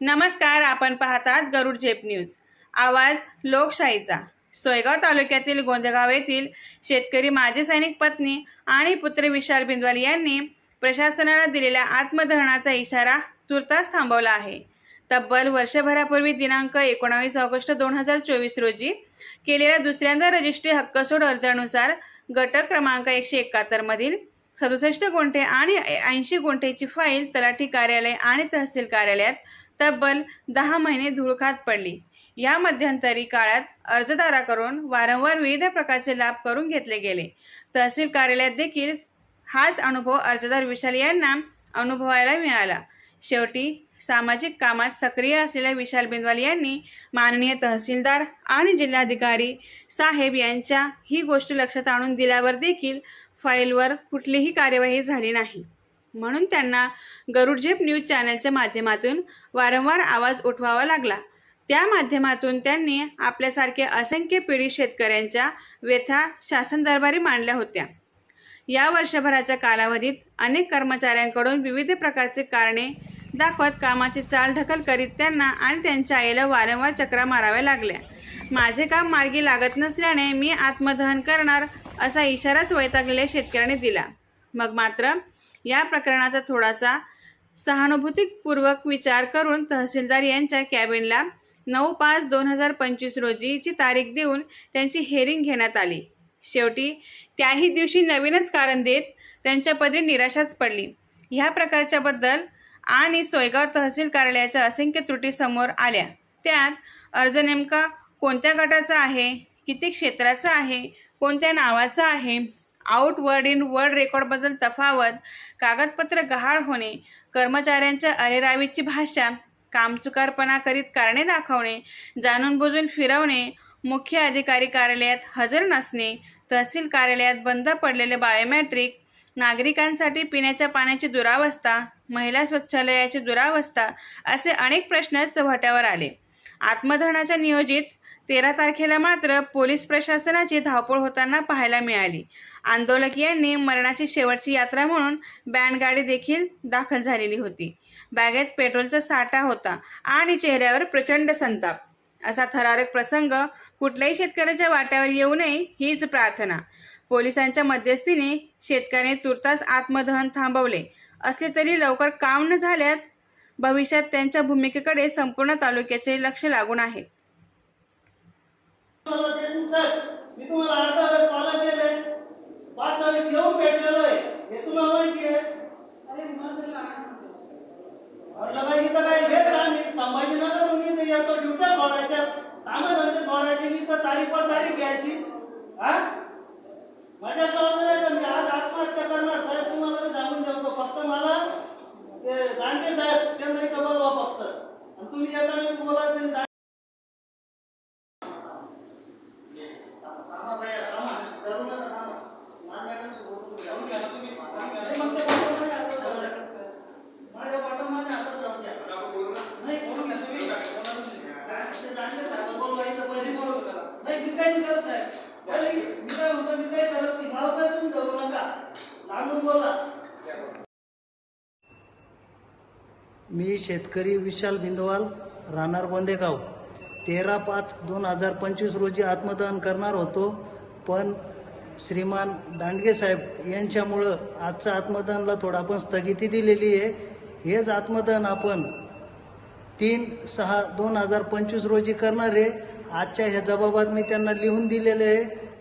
नमस्कार आपण पाहतात गरुड झेप न्यूज. आवाज लोकशाहीचा. सोयगाव तालुक्यातील गोंदगाव येथील शेतकरी माजी सैनिक पत्नी आणि पुत्र विशाल बिंदवाल यांनी प्रशासनाला दिलेल्या आत्मदहनाचा इशारा तुर्तास थांबवला आहे. तब्बल वर्षभरापूर्वी दिनांक एकोणावीस ऑगस्ट दोन हजार चोवीस रोजी केलेल्या दुसऱ्यांदा रजिस्ट्री हक्कसोड अर्जानुसार गट क्रमांक एकशे एकाहत्तरमधील सदुसष्ट गुंठे आणि ऐंशी गुंठेची फाईल तलाठी कार्यालय आणि तहसील कार्यालयात तब्बल दहा महिने धुळखात पडली. या मध्यंतरी काळात अर्जदाराकडून वारंवार विविध प्रकारचे लाभ करून घेतले गेले. तहसील कार्यालयात देखील हाच अनुभव अर्जदार विशाल यांना अनुभवायला मिळाला. शेवटी सामाजिक कामात सक्रिय असलेल्या विशाल बिंदवाल यांनी माननीय तहसीलदार आणि जिल्हाधिकारी साहेब यांच्या ही गोष्ट लक्षात आणून दिल्यावर देखील फाईलवर कुठलीही कार्यवाही झाली नाही. म्हणून त्यांना गरुडझेप न्यूज चॅनलच्या माध्यमातून वारंवार आवाज उठवावा लागला. त्या माध्यमातून त्यांनी आपल्यासारख्या असंख्य पिढी शेतकऱ्यांच्या व्यथा शासन दरबारी मांडल्या होत्या. या वर्षभराच्या कालावधीत अनेक कर्मचाऱ्यांकडून विविध प्रकारचे कारणे दाखवत कामाची चालढकल करीत त्यांना आणि त्यांच्या आईला वारंवार चक्रा माराव्या लागल्या. माझे काम मार्गी लागत नसल्याने मी आत्मदहन करणार असा इशाराच वैतागलेल्या शेतकऱ्याने दिला. मग मात्र या प्रकरणाचा थोडासा सहानुभूतीपूर्वक विचार करून तहसीलदार यांच्या कॅबिनला नऊ पाच दोन हजार पंचवीस रोजीची तारीख देऊन त्यांची हेअरिंग घेण्यात आली. शेवटी त्याही दिवशी नवीनच कारण देत त्यांच्यापदी निराशाच पडली. ह्या प्रकारच्याबद्दल आणि सोयगाव तहसील कार्यालयाच्या असंख्य त्रुटी समोर आल्या. त्यात अर्ज नेमका कोणत्या गटाचा आहे किती क्षेत्राचा आहे कोणत्या नावाचा आहे आउट वर्ड इन वर्ड रेकॉर्डबद्दल तफावत कागदपत्र गहाळ होणे कर्मचाऱ्यांच्या अरेरावीची भाषा कामचुकारपणा करीत कारणे दाखवणे जाणून बुजून फिरवणे मुख्य अधिकारी कार्यालयात हजर नसणे तहसील कार्यालयात बंद पडलेले बायोमॅट्रिक नागरिकांसाठी पिण्याच्या पाण्याची दुरावस्था महिला स्वच्छालयाची दुरावस्था असे अनेक प्रश्न चव्हाट्यावर आले. आत्मधनाच्या नियोजित तेरा तारखेला मात्र पोलीस प्रशासनाची धावपळ होताना पाहायला मिळाली. आंदोलक यांनी मरणाची शेवटची यात्रा म्हणून बँडगाडी देखील दाखल झालेली होती. बॅगेत पेट्रोलचा साठा होता आणि चेहऱ्यावर प्रचंड संताप. असा थरारक प्रसंग कुठल्याही शेतकऱ्याच्या वाट्यावर येऊ नये हीच प्रार्थना. पोलिसांच्या मध्यस्थीने शेतकऱ्याने तुर्तास आत्मदहन थांबवले. असले तरी लवकर काम न झाल्यात भविष्यात त्यांच्या भूमिकेकडे संपूर्ण तालुक्याचे लक्ष लागून आहे मला देशमुख साहेब मी तुम्हाला आठ वेळेस कॉल केले पाच वेळेस येऊन भेटलेलो आहे हे तुम्हाला माहिती आहे. म्हटलं काय इथं काय संभाजीनगरहून इथे येतो ड्युट्या सोडायच्या. सोडायचे मी तर तारीख पर तारीख घ्यायची. हा? माझ्या नाही मी आज आत्महत्या करणार. साहेब तुम्हाला मी सांगून ठेवतो. फक्त मला ते साहेब त्यांना इथं बोलवा फक्त. आणि तुम्ही एकाने बोलायचं आणि दांडे- कामा बाया, कामा. करू नका कामा. मान्याकडे बोलतो. जाऊन घ्या ना तुम्ही. नाही, मग ते बटन माझ्या हातात राहू द्या. माझ्या बटन माझ्या हातात राहू द्या. नाही, बोलून घ्या तुम्ही. ते दांडे साहेब बोलवा, इथं पहिली बोलवलं त्याला. नाही, मी मी काय म्हणतो, मी काही करत नाही. मला काय तुम्ही धरू नका. बोला. मी शेतकरी विशाल बिंदवाल राहणार बोंदेगाव तेरा पाच दोन हजार पंचवीस रोजी आत्मदहन करणार होतो पण श्रीमान दांडगे साहेब यांच्यामुळं आजचं आत्मदहनला थोडं आपण स्थगिती दिलेली आहे हेच आत्मदहन आपण तीन सहा दोन हजार पंचवीस रोजी करणार आहे आजच्या ह्या जबाबात मी त्यांना लिहून दिलेले आहे.